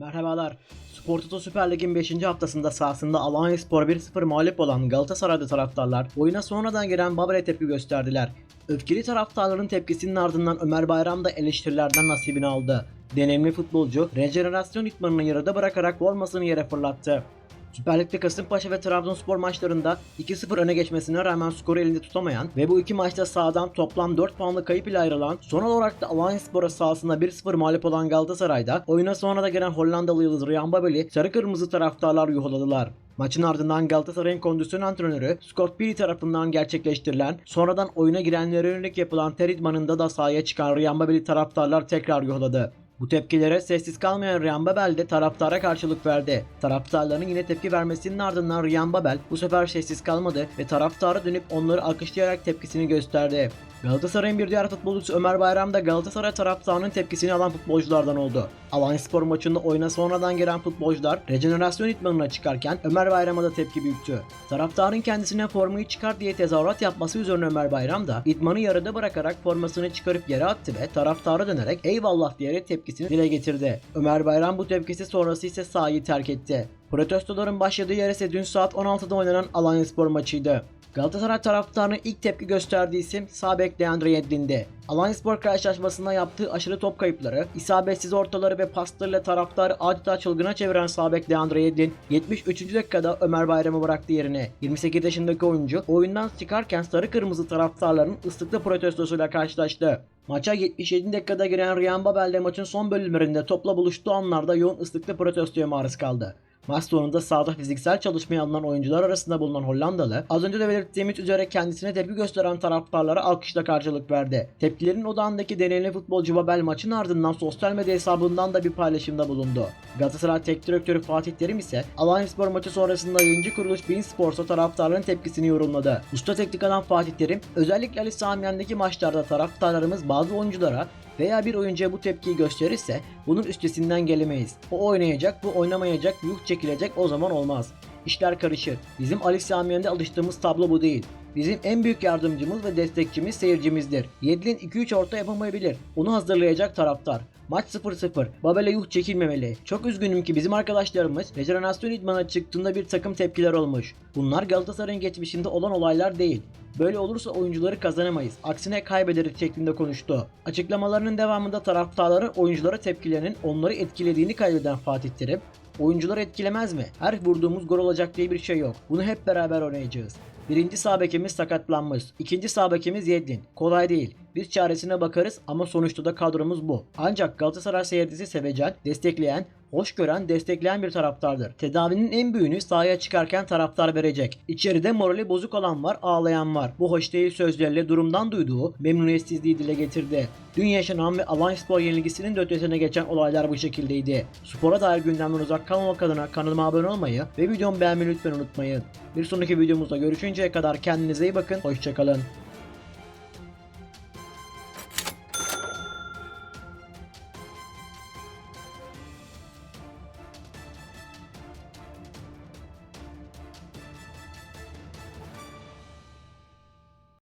Merhabalar. Spor Toto Süper Lig'in 5. haftasında sahasında Alanyaspor 1-0 mağlup olan Galatasaraylı taraftarlar oyuna sonradan gelen Babel'e tepki gösterdiler. Öfkeli taraftarların tepkisinin ardından Ömer Bayram da eleştirilerden nasibini aldı. Deneyimli futbolcu rejenerasyon itmanını yarıda bırakarak formasını yere fırlattı. Süper Lig'de Kasımpaşa ve Trabzonspor maçlarında 2-0 öne geçmesine rağmen skoru elinde tutamayan ve bu iki maçta sahadan toplam 4 puanlı kayıp ile ayrılan son olarak da Alanyaspor'a sahasında 1-0 mağlup olan Galatasaray'da oyuna sonra da gelen Hollandalı yıldız Ryan Babel'i sarı kırmızı taraftarlar yuhaladılar. Maçın ardından Galatasaray'ın kondisyon antrenörü Scott Peary tarafından gerçekleştirilen sonradan oyuna girenlere yönelik yapılan ter idmanında da sahaya çıkan Ryan Babel'i taraftarlar tekrar yuhaladı. Bu tepkilere sessiz kalmayan Ryan Babel de taraftara karşılık verdi. Taraftarların yine tepki vermesinin ardından Ryan Babel bu sefer sessiz kalmadı ve taraftara dönüp onları alkışlayarak tepkisini gösterdi. Galatasaray'ın bir diğer futbolcusu Ömer Bayram da Galatasaray taraftarının tepkisini alan futbolculardan oldu. Alanyaspor maçında oyuna sonradan gelen futbolcular rejenerasyon itmanına çıkarken Ömer Bayram'a da tepki büyüktü. Taraftarın kendisine formayı çıkar diye tezahürat yapması üzerine Ömer Bayram da idmanı yarıda bırakarak formasını çıkarıp yere attı ve taraftara dönerek eyvallah diyerek tepkisini dile getirdi. Ömer Bayram bu tepkisi sonrası ise sahayı terk etti. Protestoların başladığı yer ise dün saat 16'da oynanan Alanyaspor maçıydı. Galatasaray taraftarına ilk tepki gösterdiği isim sağ bek Leandro Yedlin'di. Alanyaspor karşılaşmasında yaptığı aşırı top kayıpları, isabetsiz ortaları ve paslarıyla taraftarı adeta çılgına çeviren sağ bek Leandro Yedlin 73. dakikada Ömer Bayram'ı bıraktı yerine. 28 yaşındaki oyuncu oyundan çıkarken sarı kırmızı taraftarların ıslıklı protestosuyla karşılaştı. Maça 77 dakikada giren Ryan Babel de maçın son bölümlerinde topla buluştuğu anlarda yoğun ıslıklı protestoya maruz kaldı. Maç sonunda sahada fiziksel çalışmaya alınan oyuncular arasında bulunan Hollandalı, az önce de belirttiğimiz üzere kendisine tepki gösteren taraftarlara alkışla karşılık verdi. Tepkilerin odağındaki deneyimli futbolcu Babel maçın ardından sosyal medya hesabından da bir paylaşımda bulundu. Galatasaray Tek Direktörü Fatih Terim ise Alanyaspor maçı sonrasında yayıncı kuruluş Bein Sports'a taraftarların tepkisini yorumladı. Usta teknik adam Fatih Terim, özellikle Ali Sami Yen'deki maçlarda taraftarlarımız bazı oyunculara veya bir oyuncuya bu tepkiyi gösterirse bunun üstesinden gelemeyiz. O oynayacak, bu oynamayacak, yuh çekilecek o zaman olmaz. İşler karışır. Bizim Ali Samiyen'de alıştığımız tablo bu değil. Bizim en büyük yardımcımız ve destekçimiz seyircimizdir. Yedlin 2-3 orta yapamayabilir. Onu hazırlayacak taraftar. Maç 0-0. Babel'e yuh çekilmemeli. Çok üzgünüm ki bizim arkadaşlarımız rejenerasyon idmana çıktığında bir takım tepkiler olmuş. Bunlar Galatasaray'ın geçmişinde olan olaylar değil. Böyle olursa oyuncuları kazanamayız. Aksine kaybederiz şeklinde konuştu. Açıklamalarının devamında taraftarların oyunculara tepkilerinin onları etkilediğini kaydeden Fatih Terim, Oyuncuları etkilemez mi? Her vurduğumuz gol olacak diye bir şey yok. Bunu hep beraber oynayacağız. Birinci sağ bekimiz sakatlanmış. İkinci sağ bekimiz Yedlin. Kolay değil. Biz çaresine bakarız ama sonuçta da kadromuz bu. Ancak Galatasaray seyircisi sevecen, destekleyen, hoş gören, destekleyen bir taraftardır. Tedavinin en büyüğünü sahaya çıkarken taraftar verecek. İçeride morali bozuk olan var, ağlayan var. Bu hoş değil sözlerle durumdan duyduğu memnuniyetsizliği dile getirdi. Dün yaşanan ve Alanyaspor yenilgisinin de ötesine geçen olaylar bu şekildeydi. Spora dair gündemden uzak kalmamak adına kanalıma abone olmayı ve videomu beğenmeyi lütfen unutmayın. Bir sonraki videomuzda görüşünceye kadar kendinize iyi bakın, hoşçakalın.